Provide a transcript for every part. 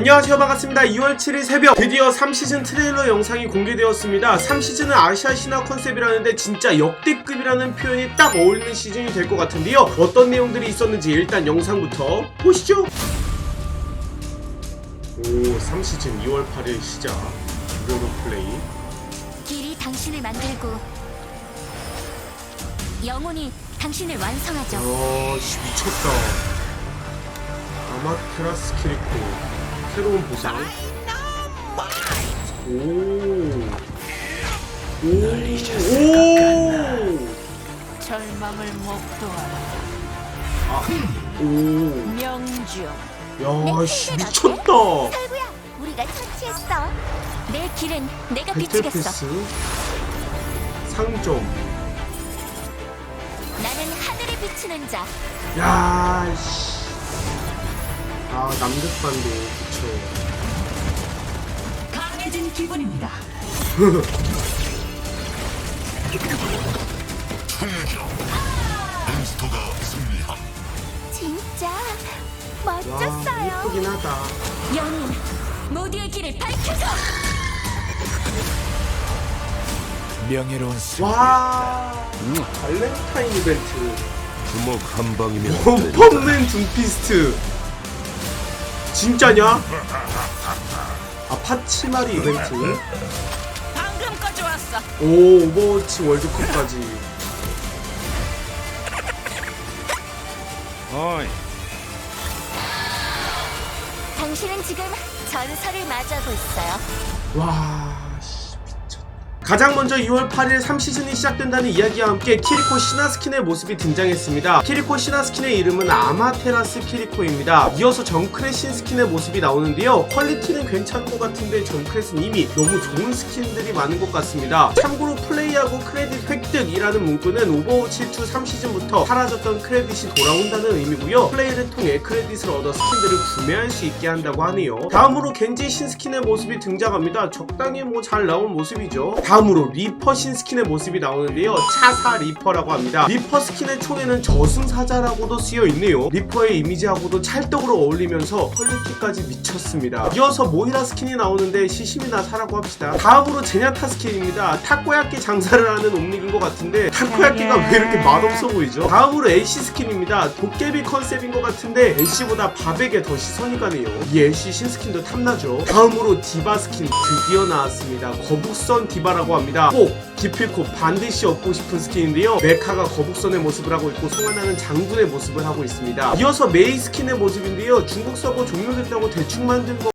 안녕하세요. 반갑습니다. 2월 7일 새벽 드디어 3시즌 트레일러 영상이 공개되었습니다. 3시즌은 아시아 신화 컨셉이라는데 진짜 역대급이라는 표현이 딱 어울리는 시즌이 될 것 같은데요. 어떤 내용들이 있었는지 일단 영상부터 보시죠. 오 3시즌 2월 8일 시작. 무료로 플레이. 길이 당신을 만들고 영혼이 당신을 완성하죠. 어, 씨, 미쳤다. 아마테라스 키리코. 새로운 보상. 오. 오. 오. 절망을 목도하라 오. 명주 야, 씨, 미쳤다. 설구야, 우리가 처치했어. 내 길은 내가 비추겠어. 상점. 나는 하늘에 비추는 자. 야, 씨. 아, 남극반도. 강해진 기분입니다 진짜 와, 멋졌어요. 예쁘긴 하다. 영웅, 모두의 길을 밝혀줘. 명예로운 수 와. 발렌타인 이벤트. 주먹 한 방이면 원펀맨 둠피스트 진짜냐? 아 파치마리 이벤트 방금까지 왔어 오 오버워치 월드컵까지 어이 당신은 지금 전설을 맞이하고 있어요. 와. 가장 먼저 2월 8일 3시즌이 시작된다는 이야기와 함께 키리코 신화 스킨의 모습이 등장했습니다. 키리코 신화 스킨의 이름은 아마테라스 키리코입니다. 이어서 정크레 신 스킨의 모습이 나오는데요. 퀄리티는 괜찮은 것 같은데 정크레신 이미 너무 좋은 스킨들이 많은 것 같습니다. 참고로 플레이하고 크레딧 획득이라는 문구는 오버워치 2 3시즌부터 사라졌던 크레딧이 돌아온다는 의미고요. 플레이를 통해 크레딧을 얻어 스킨들을 구매할 수 있게 한다고 하네요. 다음으로 겐지 신스킨의 모습이 등장합니다. 적당히 뭐 잘 나온 모습이죠. 다음으로 리퍼 신스킨의 모습이 나오는데요. 차사 리퍼라고 합니다. 리퍼 스킨의 총에는 저승사자라고도 쓰여 있네요. 리퍼의 이미지하고도 찰떡으로 어울리면서 퀄리티까지 미쳤습니다. 이어서 모이라 스킨이 나오는데 시심이나 사라고 합시다. 다음으로 제냐타 스킨입니다. 타코야끼 장사를 하는 옴닉인 것 같은데 타코야끼가 왜 이렇게 맛없어 보이죠? 다음으로 애쉬 스킨입니다. 도깨비 컨셉인 것 같은데 애쉬보다 바백에 더 시선이 가네요. 이 애쉬 신스킨도 탐나죠. 다음으로 디바 스킨 드디어 나왔습니다. 거북선 디바라고 합니다. 꼭 기필코 반드시 얻고 싶은 스킨인데요. 메카가 거북선의 모습을 하고 있고 송하나는 장군의 모습을 하고 있습니다. 이어서 메이 스킨의 모습인데요. 중국 서버 종료됐다고 대충 만든 거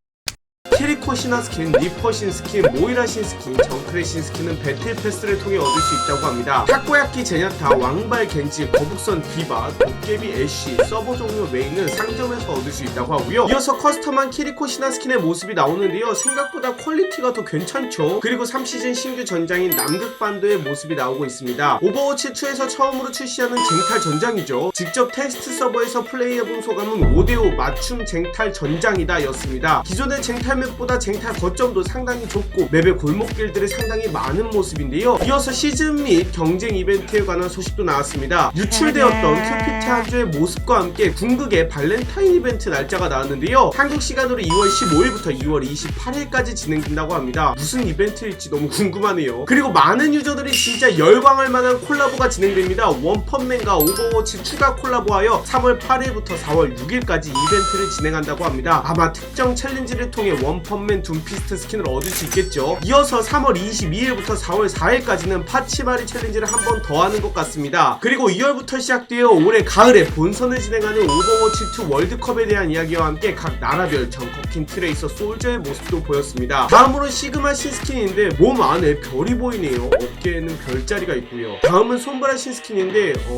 키리코 신화 스킨, 리퍼 신 스킨, 모이라 신 스킨, 정크레 신 스킨은 배틀 패스를 통해 얻을 수 있다고 합니다. 타코야끼 제냐타, 왕발 겐지, 거북선 디바, 도깨비 애쉬, 서버 종료 메인은 상점에서 얻을 수 있다고 하고요. 이어서 커스텀한 키리코 신화 스킨의 모습이 나오는데요. 생각보다 퀄리티가 더 괜찮죠. 그리고 3시즌 신규 전장인 남극반도의 모습이 나오고 있습니다. 오버워치 2에서 처음으로 출시하는 쟁탈 전장이죠. 직접 테스트 서버에서 플레이해본 소감은 5대5 맞춤 쟁탈 전장이다 였습니다. 기존의 쟁탈 맵보다 쟁탈 거점도 상당히 좁고 맵의 골목길들이 상당히 많은 모습인데요. 이어서 시즌 및 경쟁 이벤트에 관한 소식도 나왔습니다. 유출되었던 큐피트 한주의 모습과 함께 궁극의 발렌타인 이벤트 날짜가 나왔는데요. 한국 시간으로 2월 15일부터 2월 28일까지 진행된다고 합니다. 무슨 이벤트일지 너무 궁금하네요. 그리고 많은 유저들이 진짜 열광할 만한 콜라보가 진행됩니다. 원펀맨과 오버워치 추가 콜라보하여 3월 8일부터 4월 6일까지 이벤트를 진행한다고 합니다. 아마 특정 챌린지를 통해 원펀 맨 둠피스트 스킨을 얻을 수 있겠죠. 이어서 3월 22일부터 4월 4일까지는 파치마리 챌린지를 한 번 더 하는 것 같습니다. 그리고 2월부터 시작되어 올해 가을에 본선을 진행하는 오버워치 2 월드컵에 대한 이야기와 함께 각 나라별 정커킨 트레이서 솔저의 모습도 보였습니다. 다음으로 시그마 신스킨인데 몸 안에 별이 보이네요. 어깨에는 별자리가 있고요. 다음은 손브라 신스킨인데 어,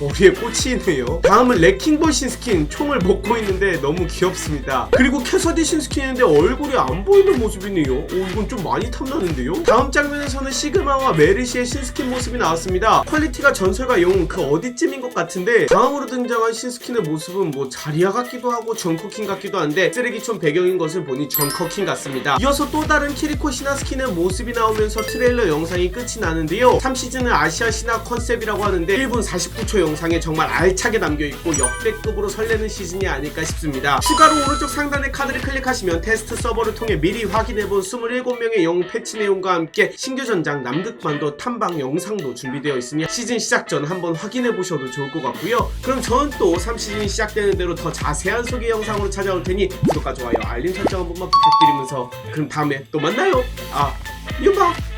머리에 꽃이 있네요. 다음은 레킹볼 신스킨 총을 먹고 있는데 너무 귀엽습니다. 그리고 캐서디 신스킨인데 얼굴 이안 보이는 모습이네요. 오, 이건 좀 많이 탐나는데요? 다음 장면에서는 시그마와 메르시의 신스킨 모습이 나왔습니다. 퀄리티가 전설과 영웅 그 어디쯤인 것 같은데 다음으로 등장한 신스킨의 모습은 뭐 자리아 같기도 하고 정커킹 같기도 한데 쓰레기촌 배경인 것을 보니 정커킹 같습니다. 이어서 또 다른 키리코 시나스킨의 모습이 나오면서 트레일러 영상이 끝이 나는데요. 3시즌은 아시아 신화 컨셉이라고 하는데 1분 49초 영상에 정말 알차게 남겨있고 역대급으로 설레는 시즌이 아닐까 싶습니다. 추가로 오른쪽 상단의 카드를 클릭하시면 테스트 서 버를 통해 미리 확인해본 27명의 영웅 패치 내용과 함께 신규 전장 남극반도 탐방 영상도 준비되어 있으니 시즌 시작 전 한번 확인해 보셔도 좋을 것 같고요. 그럼 저는 또 3시즌이 시작되는 대로 더 자세한 소개 영상으로 찾아올 테니 구독과 좋아요 알림 설정 한 번만 부탁드리면서 그럼 다음에 또 만나요. 아, 유바.